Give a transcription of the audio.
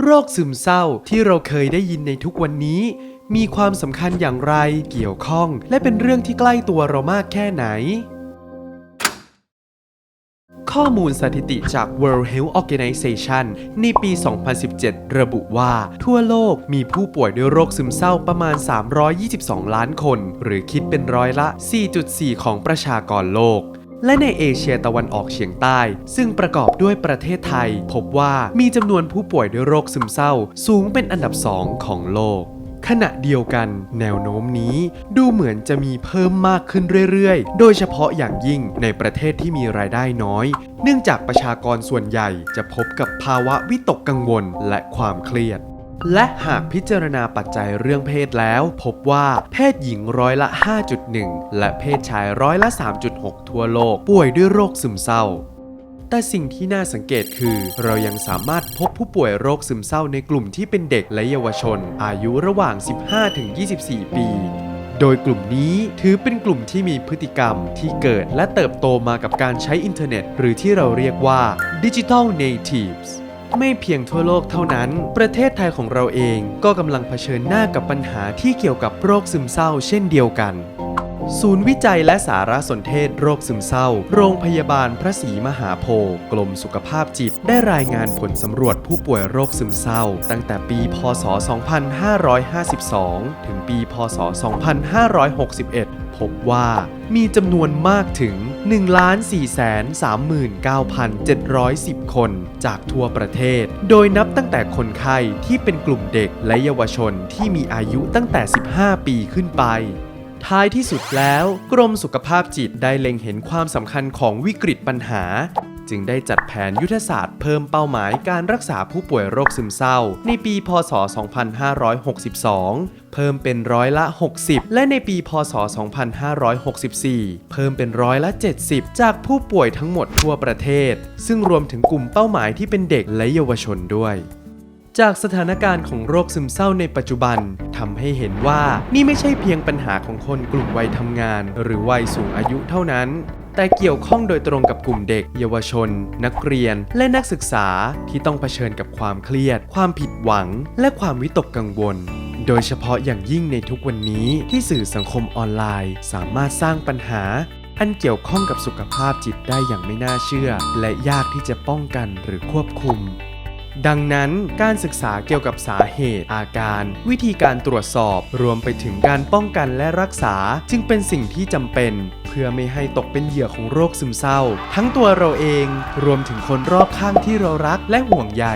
โรคซึมเศร้าที่เราเคยได้ยินในทุกวันนี้ มีความสำคัญอย่างไรเกี่ยวข้อง และเป็นเรื่องที่ใกล้ตัวเรามากแค่ไหน ข้อมูลสถิติจาก World Health Organization ในปี 2017 ระบุว่า ทั่วโลกมีผู้ป่วยด้วยโรคซึมเศร้าประมาณ 322 ล้านคน หรือคิดเป็นร้อยละ 4.4 ของประชากรโลก และในเอเชียตะวันออกเฉียงใต้ ซึ่งประกอบด้วยประเทศไทย พบว่ามีจำนวนผู้ป่วยด้วยโรคซึมเศร้า สูงเป็นอันดับสองของโลกขณะเดียวกัน แนวโน้มนี้ดูเหมือนจะมีเพิ่มมากขึ้นเรื่อยๆ โดยเฉพาะอย่างยิ่งในประเทศที่มีรายได้น้อย เนื่องจากประชากรส่วนใหญ่จะพบกับภาวะวิตกกังวลและความเครียด และหากพิจารณาปัจจัยเรื่องเพศแล้ว พบว่าเพศหญิงร้อยละ 5.1 และเพศชายร้อยละ 3.6 ทั่วโลก ป่วยด้วยโรคซึมเศร้าแต่สิ่งที่น่าสังเกตคือ เรายังสามารถพบผู้ป่วยโรคซึมเศร้าในกลุ่มที่เป็นเด็กและเยาวชน อายุระหว่าง 15-24 ปี โดยกลุ่มนี้ถือเป็นกลุ่มที่มีพฤติกรรมที่เกิดและเติบโตมากับการใช้อินเทอร์เน็ต หรือที่เราเรียกว่า Digital Natives ไม่เพียงทั่วโลกเท่านั้น ประเทศไทยของเราเองก็กำลังเผชิญหน้ากับปัญหาที่เกี่ยวกับโรคซึมเศร้า เช่นเดียวกัน ศูนย์วิจัยและสารสนเทศโรคซึมเศร้า โรงพยาบาลพระศรีมหาโพธิ์กรมสุขภาพจิต ได้รายงานผลสำรวจผู้ป่วยโรคซึมเศร้า ตั้งแต่ปี พศ 2552 ถึงปี พศ 2561 บว่ามีจำนวนมากถึง 1,439,710 คนจากทั่วประเทศ โดยนับตั้งแต่คนไข้ที่เป็นกลุ่มเด็กและเยาวชนที่มีอายุตั้งแต่ 15 ปีขึ้นไปท้ายที่สุดแล้ว กรมสุขภาพจิตได้เล็งเห็นความสำคัญของวิกฤตปัญหา จึงได้จัดแผนยุทธศาสตร์เพิ่มเป้าหมายการรักษาผู้ป่วยโรคซึมเศร้า ในปี พศ 2562 เพิ่มเป็นร้อยละ 60 และในปี พศ 2564 เพิ่มเป็นร้อยละ 70 จากผู้ป่วยทั้งหมดทั่วประเทศ ซึ่งรวมถึงกลุ่มเป้าหมายที่เป็นเด็กและเยาวชนด้วยจากสถานการณ์ของโรคซึมเศร้าในปัจจุบันทำให้เห็นว่านี่ไม่ใช่เพียงปัญหาของคนกลุ่มวัยทำงาน หรือวัยสูงอายุเท่านั้น แต่เกี่ยวข้องโดยตรงกับกลุ่มเด็ก เยาวชน นักเรียน และนักศึกษาที่ต้องเผชิญกับความเครียด ความผิดหวัง และความวิตกกังวลโดยเฉพาะอย่างยิ่งในทุกวันนี้ที่สื่อสังคมออนไลน์ สามารถสร้างปัญหา อันเกี่ยวข้องกับสุขภาพจิตได้อย่างไม่น่าเชื่อ และยากที่จะป้องกันหรือควบคุม ดังนั้นการศึกษาเกี่ยวกับสาเหตุ อาการ วิธีการตรวจสอบ รวมไปถึงการป้องกันและรักษา จึงเป็นสิ่งที่จำเป็น เพื่อไม่ให้ตกเป็นเหยื่อของโรคซึมเศร้า ทั้งตัวเราเอง รวมถึงคนรอบข้างที่เรารักและห่วงใย